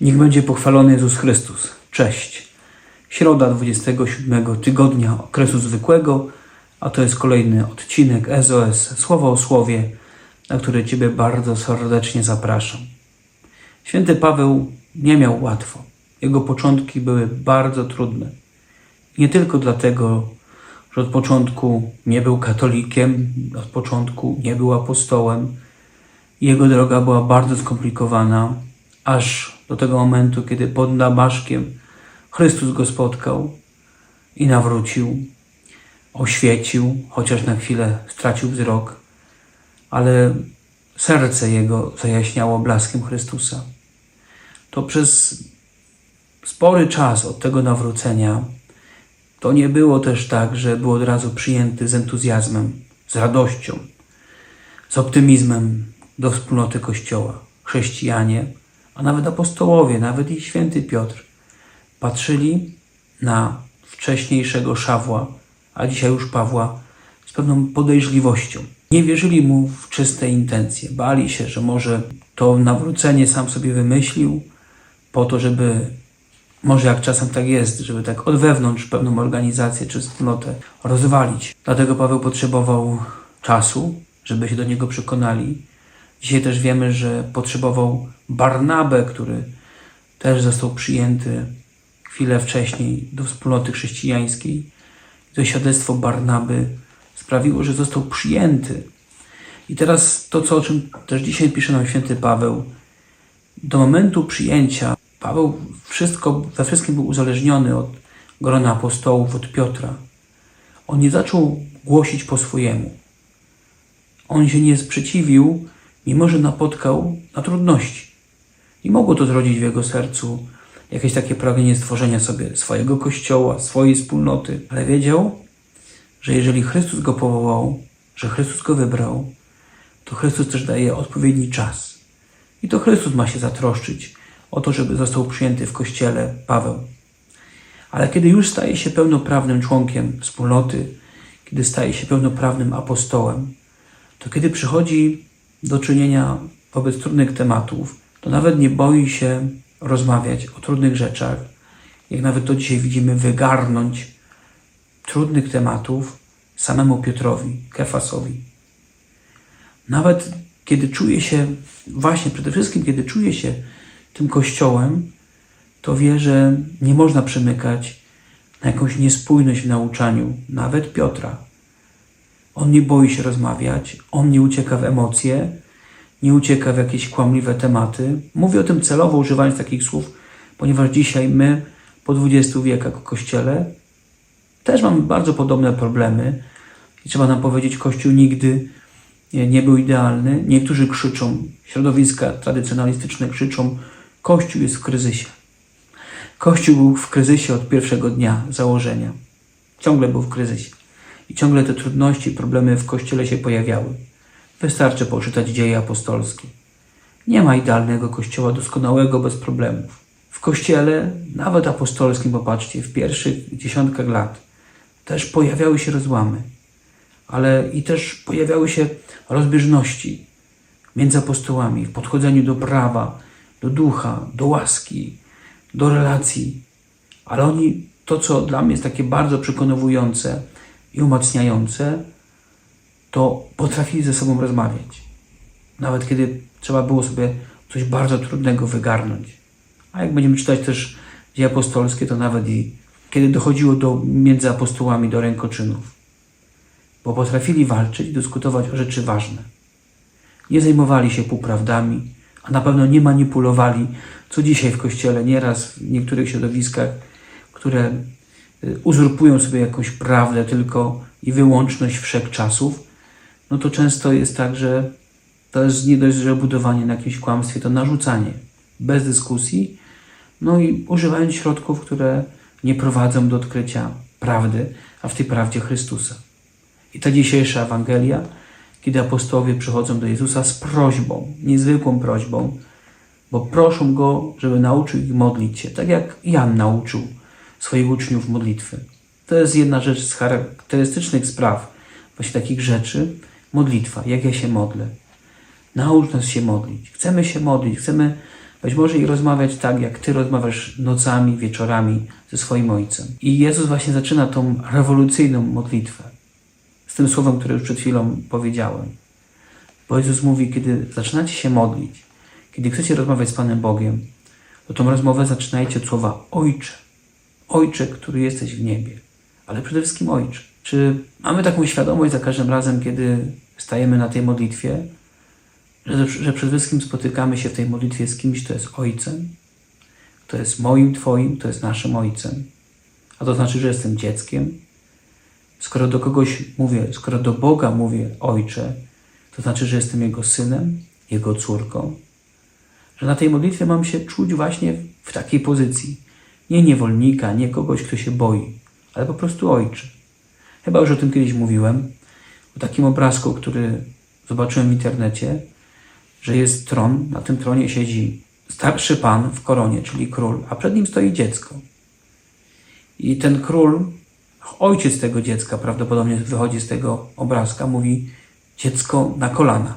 Niech będzie pochwalony Jezus Chrystus. Cześć. Środa 27 tygodnia okresu zwykłego, a to jest kolejny odcinek SOS Słowo o Słowie, na który Ciebie bardzo serdecznie zapraszam. Święty Paweł nie miał łatwo. Jego początki były bardzo trudne. Nie tylko dlatego, że od początku nie był katolikiem, od początku nie był apostołem. Jego droga była bardzo skomplikowana, aż do tego momentu, kiedy pod Damaszkiem Chrystus go spotkał i nawrócił, oświecił, chociaż na chwilę stracił wzrok, ale serce jego zajaśniało blaskiem Chrystusa. To przez spory czas od tego nawrócenia to nie było też tak, że był od razu przyjęty z entuzjazmem, z radością, z optymizmem do wspólnoty Kościoła. Chrześcijanie, a nawet apostołowie, nawet i święty Piotr patrzyli na wcześniejszego Szawła, a dzisiaj już Pawła, z pewną podejrzliwością. Nie wierzyli mu w czyste intencje. Bali się, że może to nawrócenie sam sobie wymyślił po to, żeby może jak czasem tak jest, żeby tak od wewnątrz pewną organizację czy wspólnotę rozwalić. Dlatego Paweł potrzebował czasu, żeby się do niego przekonali. Dzisiaj też wiemy, że potrzebował Barnabę, który też został przyjęty chwilę wcześniej do wspólnoty chrześcijańskiej. To świadectwo Barnaby sprawiło, że został przyjęty. I teraz to, co, o czym też dzisiaj pisze nam święty Paweł, do momentu przyjęcia Paweł wszystko, we wszystkim był uzależniony od grona apostołów, od Piotra. On nie zaczął głosić po swojemu. On się nie sprzeciwił, mimo że napotkał na trudności. I mogło to zrodzić w jego sercu jakieś takie pragnienie stworzenia sobie swojego kościoła, swojej wspólnoty, ale wiedział, że jeżeli Chrystus go powołał, że Chrystus go wybrał, to Chrystus też daje odpowiedni czas. I to Chrystus ma się zatroszczyć o to, żeby został przyjęty w kościele Paweł. Ale kiedy już staje się pełnoprawnym członkiem wspólnoty, kiedy staje się pełnoprawnym apostołem, to kiedy przychodzi do czynienia wobec trudnych tematów, to nawet nie boi się rozmawiać o trudnych rzeczach, jak nawet to dzisiaj widzimy, wygarnąć trudnych tematów samemu Piotrowi, Kefasowi. Nawet kiedy czuje się, właśnie przede wszystkim, kiedy czuje się tym kościołem, to wie, że nie można przymykać na jakąś niespójność w nauczaniu, nawet Piotra. On nie boi się rozmawiać, on nie ucieka w emocje, nie ucieka w jakieś kłamliwe tematy. Mówię o tym celowo, używając takich słów, ponieważ dzisiaj my, po XX wiekach w Kościele, też mamy bardzo podobne problemy. I trzeba nam powiedzieć, Kościół nigdy nie, nie był idealny. Niektórzy krzyczą, środowiska tradycjonalistyczne krzyczą, Kościół jest w kryzysie. Kościół był w kryzysie od pierwszego dnia założenia. Ciągle był w kryzysie. I ciągle te trudności, problemy w Kościele się pojawiały. Wystarczy poczytać dzieje apostolskie. Nie ma idealnego Kościoła doskonałego bez problemów. W Kościele, nawet apostolskim, popatrzcie, w pierwszych dziesiątkach lat też pojawiały się rozłamy, ale i też pojawiały się rozbieżności między apostołami w podchodzeniu do prawa, do ducha, do łaski, do relacji. Ale oni, to co dla mnie jest takie bardzo przekonywujące i umacniające, to potrafili ze sobą rozmawiać. Nawet kiedy trzeba było sobie coś bardzo trudnego wygarnąć. A jak będziemy czytać też dzieje apostolskie, to nawet i kiedy dochodziło do, między apostołami do rękoczynów. Bo potrafili walczyć i dyskutować o rzeczy ważne. Nie zajmowali się półprawdami, a na pewno nie manipulowali, co dzisiaj w Kościele nieraz w niektórych środowiskach, które uzurpują sobie jakąś prawdę tylko i wyłączność wszechczasów, no to często jest tak, że to jest nie dość, że budowanie na jakimś kłamstwie, to narzucanie bez dyskusji, no i używając środków, które nie prowadzą do odkrycia prawdy, a w tej prawdzie Chrystusa. I ta dzisiejsza Ewangelia, kiedy apostołowie przychodzą do Jezusa z prośbą, niezwykłą prośbą, bo proszą Go, żeby nauczył ich modlić się, tak jak Jan nauczył swoich uczniów modlitwy. To jest jedna rzecz z charakterystycznych spraw, właśnie takich rzeczy, modlitwa, jak ja się modlę. Naucz nas się modlić. Chcemy się modlić, chcemy Być może i rozmawiać tak, jak Ty rozmawiasz nocami, wieczorami ze swoim Ojcem. I Jezus właśnie zaczyna tą rewolucyjną modlitwę z tym słowem, które już przed chwilą powiedziałem. Bo Jezus mówi, kiedy zaczynacie się modlić, kiedy chcecie rozmawiać z Panem Bogiem, to tą rozmowę zaczynajcie od słowa Ojcze. Ojcze, który jesteś w niebie. Ale przede wszystkim Ojcze. Czy mamy taką świadomość za każdym razem, kiedy stajemy na tej modlitwie, że, że przede wszystkim spotykamy się w tej modlitwie z kimś, kto jest Ojcem, kto jest moim, Twoim, to jest naszym Ojcem. A to znaczy, że jestem dzieckiem. Skoro do kogoś mówię, skoro do Boga mówię Ojcze, to znaczy, że jestem Jego synem, Jego córką. Że na tej modlitwie mam się czuć właśnie w takiej pozycji. Nie niewolnika, nie kogoś, kto się boi, ale po prostu Ojcze. Chyba już o tym kiedyś mówiłem, o takim obrazku, który zobaczyłem w internecie, że jest tron, na tym tronie siedzi starszy pan w koronie, czyli król, a przed nim stoi dziecko. I ten król, ojciec tego dziecka, prawdopodobnie wychodzi z tego obrazka, mówi dziecko na kolana.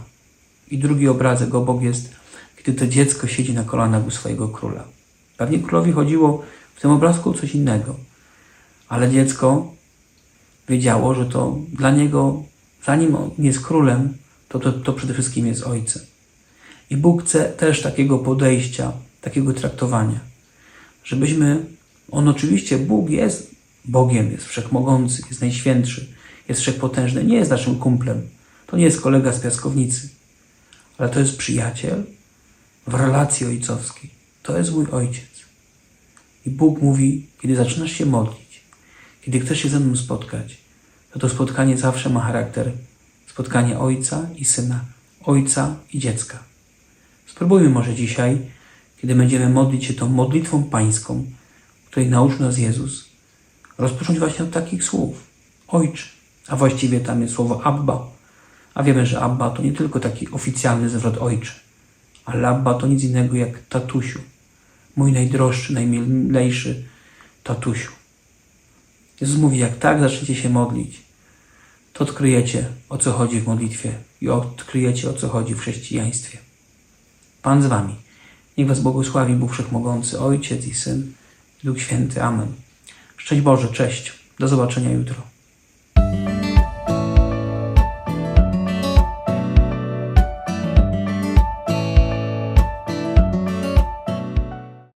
I drugi obrazek obok jest, kiedy to dziecko siedzi na kolanach u swojego króla. Pewnie królowi chodziło w tym obrazku coś innego, ale dziecko wiedziało, że to dla niego, zanim on jest królem, to, to, to przede wszystkim jest ojcem. I Bóg chce też takiego podejścia, takiego traktowania, żebyśmy, on oczywiście, Bóg jest Bogiem, jest wszechmogący, jest najświętszy, jest wszechpotężny, nie jest naszym kumplem, to nie jest kolega z piaskownicy, ale to jest przyjaciel w relacji ojcowskiej. To jest mój ojciec. I Bóg mówi, kiedy zaczynasz się modlić, kiedy chcesz się ze mną spotkać, to to spotkanie zawsze ma charakter spotkania ojca i syna, ojca i dziecka. Spróbujmy może dzisiaj, kiedy będziemy modlić się tą modlitwą pańską, której nauczył nas Jezus, rozpocząć właśnie od takich słów. Ojcze, a właściwie tam jest słowo Abba, a wiemy, że Abba to nie tylko taki oficjalny zwrot ojcze, ale Abba to nic innego jak tatusiu, mój najdroższy, najmilejszy tatusiu. Jezus mówi, jak tak zaczniecie się modlić, to odkryjecie, o co chodzi w modlitwie i odkryjecie, o co chodzi w chrześcijaństwie. Pan z wami. Niech was błogosławi Bóg Wszechmogący, Ojciec i Syn, i Duch Święty. Amen. Szczęść Boże, cześć. Do zobaczenia jutro.